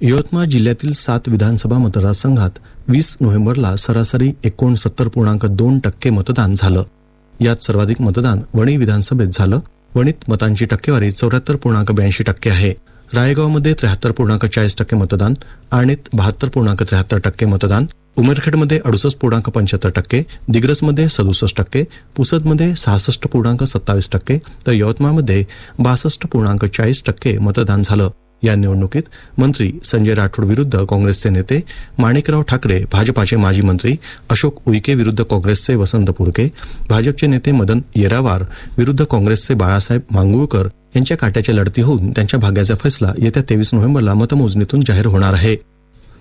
यवतमाळ जिल्ह्यातील सात विधानसभा मतदारसंघात वीस नोव्हेंबरला सरासरी एकोणसत्तर पूर्णांक दोन टक्के मतदान झालं. यात सर्वाधिक मतदान वणी विधानसभेत झालं. वणीत मतांची टक्केवारी चौऱ्याहत्तर पूर्णांक ब्याऐंशी टक्के आहे. रायगावमध्ये त्र्याहत्तर पूर्णांक चाळीस टक्के मतदान आणीत बहात्तर पूर्णांक त्र्याहत्तर टक्के मतदान उमरखेडमध्ये अडुसष्ट पूर्णांक पंच्याहत्तर टक्के दिग्रसमध्ये सदुसष्ट टक्के पुसदमध्ये सहासष्ट पूर्णांक सत्तावीस टक्के तर यवतमाळमध्ये बासष्ट पूर्णांक चाळीस टक्के मतदान झालं. या निवडणुकीत मंत्री संजय राठोड विरुद्ध काँग्रेसचे नेते माणिकराव ठाकरे भाजपाचे माजी मंत्री अशोक उईके विरुद्ध काँग्रेसचे वसंत पुरके भाजपचे नेते मदन येरावार विरुद्ध काँग्रेसचे बाळासाहेब मांगुळकर यांच्या काट्याच्या लढती होऊन त्यांच्या भाग्याचा फैसला येत्या तेवीस नोव्हेंबरला मतमोजणीतून जाहीर होणार आहे.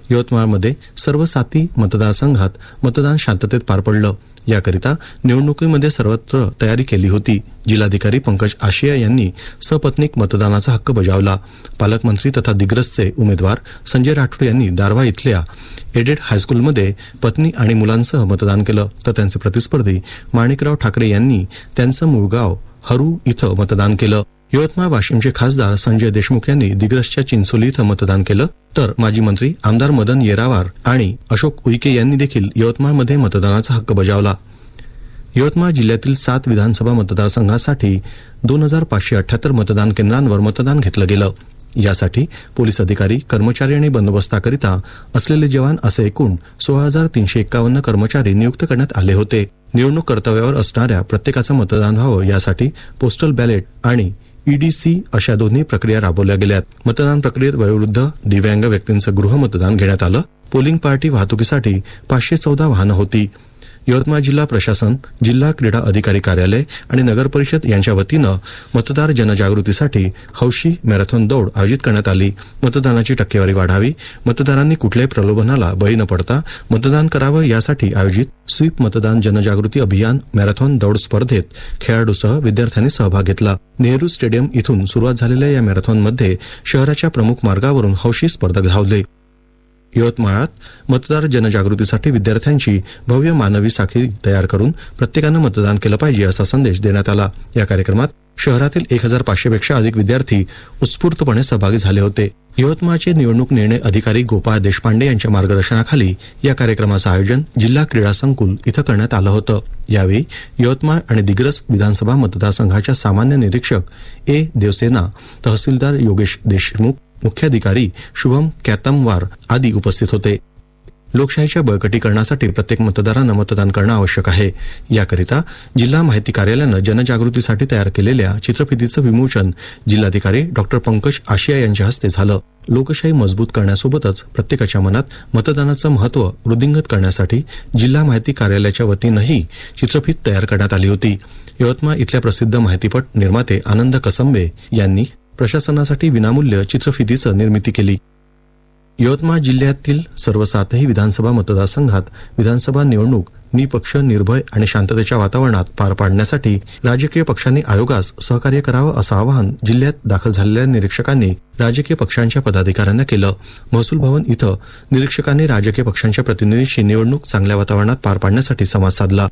यवतमाळमध्ये सर्व साती मतदारसंघात मतदान शांततेत पार पडलं. याकरिता निवडणुकीमध्ये सर्वत्र तयारी केली होती. जिल्हाधिकारी पंकज आशिया यांनी सपत्नीक मतदानाचा हक्क बजावला. पालकमंत्री तथा दिग्रसचे उमेदवार संजय राठोड यांनी दारव्हा इथल्या एडेड हायस्कूलमध्ये पत्नी आणि मुलांसह मतदान केलं. तर त्यांचे प्रतिस्पर्धी माणिकराव ठाकरे यांनी त्यांचं मूळ गाव हरू इथं मतदान केलं. यवतमाळ वाशिमचे खासदार संजय देशमुख यांनी दिग्रसच्या चिंचोली इथं मतदान केलं. तर माजी मंत्री आमदार मदन येरावार आणि अशोक उईके यांनी देखील यवतमाळमध्ये मतदानाचा हक्क बजावला. यवतमाळ जिल्ह्यातील सात विधानसभा मतदारसंघासाठी दोन हजार पाचशे अठ्याहत्तर मतदान केंद्रांवर मतदान घेतलं गेलं. यासाठी पोलीस अधिकारी कर्मचारी आणि बंदोबस्ताकरिता असलेले जवान असे एकूण सोळा हजार तीनशे एक्कावन्न कर्मचारी नियुक्त करण्यात आले होते. निवडणूक कर्तव्यावर असणाऱ्या प्रत्येकाचं मतदान व्हावं यासाठी पोस्टल बॅलेट आणि ईडीसी अशा दोन्ही प्रक्रिया राबवल्या गेल्यात. मतदान प्रक्रियेत वयोवृद्ध दिव्यांग व्यक्तींचं गृह मतदान घेण्यात आलं. पोलिंग पार्टी वाहतुकीसाठी पाचशे चौदा वाहनं होती. यवतमाळ जिल्हा प्रशासन जिल्हा क्रीडा अधिकारी कार्यालय आणि नगर परिषद यांच्या वतीनं मतदार जनजागृतीसाठी हौशी मॅरेथॉन दौड आयोजित करण्यात आली. मतदानाची टक्केवारी वाढावी. मतदारांनी कुठल्याही प्रलोभनाला बळी न पडता मतदान करावं यासाठी आयोजित स्वीप मतदान जनजागृती अभियान मॅरेथॉन दौड स्पर्धेत खेळाडूसह विद्यार्थ्यांनी सहभाग घेतला. नेहरू स्टेडियम इथून सुरुवात झालेल्या या मॅरेथॉनमध्ये शहराच्या प्रमुख मार्गावरून हौशी स्पर्धक धावले. यवतमाळात मतदार जनजागृतीसाठी विद्यार्थ्यांची भव्य मानवी साखळी तयार करून प्रत्येकानं मतदान केलं पाहिजे असा संदेश देण्यात आला. या कार्यक्रमात शहरातील एक हजार पाचशेपेक्षा अधिक विद्यार्थी उत्स्फूर्तपणे सहभागी झाले होते. यवतमाळचे निवडणूक निर्णय अधिकारी गोपाळ देशपांडे यांच्या मार्गदर्शनाखाली या कार्यक्रमाचं आयोजन जिल्हा क्रीडा संकुल इथं करण्यात आलं होतं. यावेळी यवतमाळ आणि दिग्रस विधानसभा मतदारसंघाच्या सामान्य निरीक्षक ए देवसेना तहसीलदार योगेश देशमुख मुख्याधिकारी शुभम कॅतमवार आदी उपस्थित होते. लोकशाहीच्या बळकटीकरणासाठी प्रत्येक मतदारानं मतदान करणं आवश्यक आहे. याकरिता जिल्हा माहिती कार्यालयानं जनजागृतीसाठी तयार केलेल्या चित्रफितीचं विमोचन जिल्हाधिकारी डॉक्टर पंकज आशिया यांच्या हस्ते झालं. लोकशाही मजबूत करण्यासोबतच प्रत्येकाच्या मनात मतदानाचं महत्त्व वृद्धिंगत करण्यासाठी जिल्हा माहिती कार्यालयाच्या वतीनंही चित्रफित तयार करण्यात आली होती. यवतमाळ इथल्या प्रसिद्ध माहितीपट निर्माते आनंद कसंबे यांनी प्रशासनासाठी विनामूल्य चित्रफितीचं निर्मिती केली. यवतमाळ जिल्ह्यातील सर्व सातही विधानसभा मतदारसंघात विधानसभा निवडणूक निपक्ष निर्भय आणि शांततेच्या वातावरणात पार पाडण्यासाठी राजकीय पक्षांनी आयोगास सहकार्य करावं असं आवाहन जिल्ह्यात दाखल झालेल्या निरीक्षकांनी राजकीय पक्षांच्या पदाधिकाऱ्यांना केलं. महसूल भवन इथं निरीक्षकांनी राजकीय पक्षांच्या प्रतिनिधींशी निवडणूक चांगल्या वातावरणात पार पाडण्यासाठी संवाद साधला.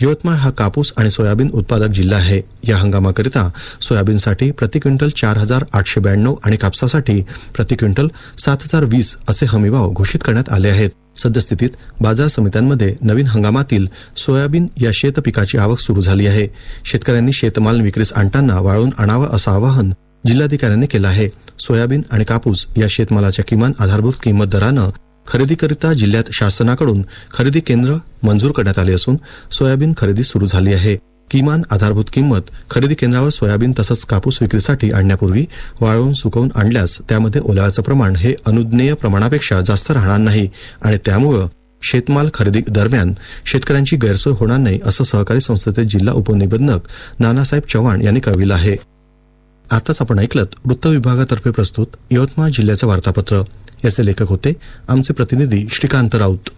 यवतमाळ हा कापूस आणि सोयाबीन उत्पादक जिल्हा आहे. या हंगामाकरिता सोयाबीनसाठी प्रति क्विंटल चार हजार आठशे ब्याण्णव आणि कापसासाठी प्रति क्विंटल सात हजार वीस असे हमीभाव घोषित करण्यात आले आहेत. सद्यस्थितीत बाजार समित्यांमध्ये नवीन हंगामातील सोयाबीन या शेत पिकाची आवक सुरू झाली आहे. शेतकऱ्यांनी शेतमाल विक्रीस आणताना वाळून आणावं असं आवाहन जिल्हाधिकाऱ्यांनी केलं आहे. सोयाबीन आणि कापूस या शेतमालाच्या किमान आधारभूत किंमत दरानं खरेदीकरिता जिल्ह्यात शासनाकडून खरेदी केंद्र मंजूर करण्यात आले असून सोयाबीन खरेदी सुरू झाली आहे. किमान आधारभूत किंमत खरेदी केंद्रावर सोयाबीन तसंच कापूस विक्रीसाठी आणण्यापूर्वी वाळवून सुकवून आणल्यास त्यामध्ये ओलाव्याचं प्रमाण हे अनुज्ञेय प्रमाणापेक्षा जास्त राहणार नाही आणि त्यामुळं शेतमाल खरेदी दरम्यान शेतकऱ्यांची गैरसोय होणार नाही असं सहकारी संस्थेचे जिल्हा उपनिबंधक नानासाहेब चव्हाण यांनी कळविलं आहे. आताच आपण ऐकलत वृत्त विभागातर्फे प्रस्तुत यवतमाळ जिल्ह्याचं वार्तापत्र. याचे लेखक होते आमचे प्रतिनिधी श्रीकांत राऊत.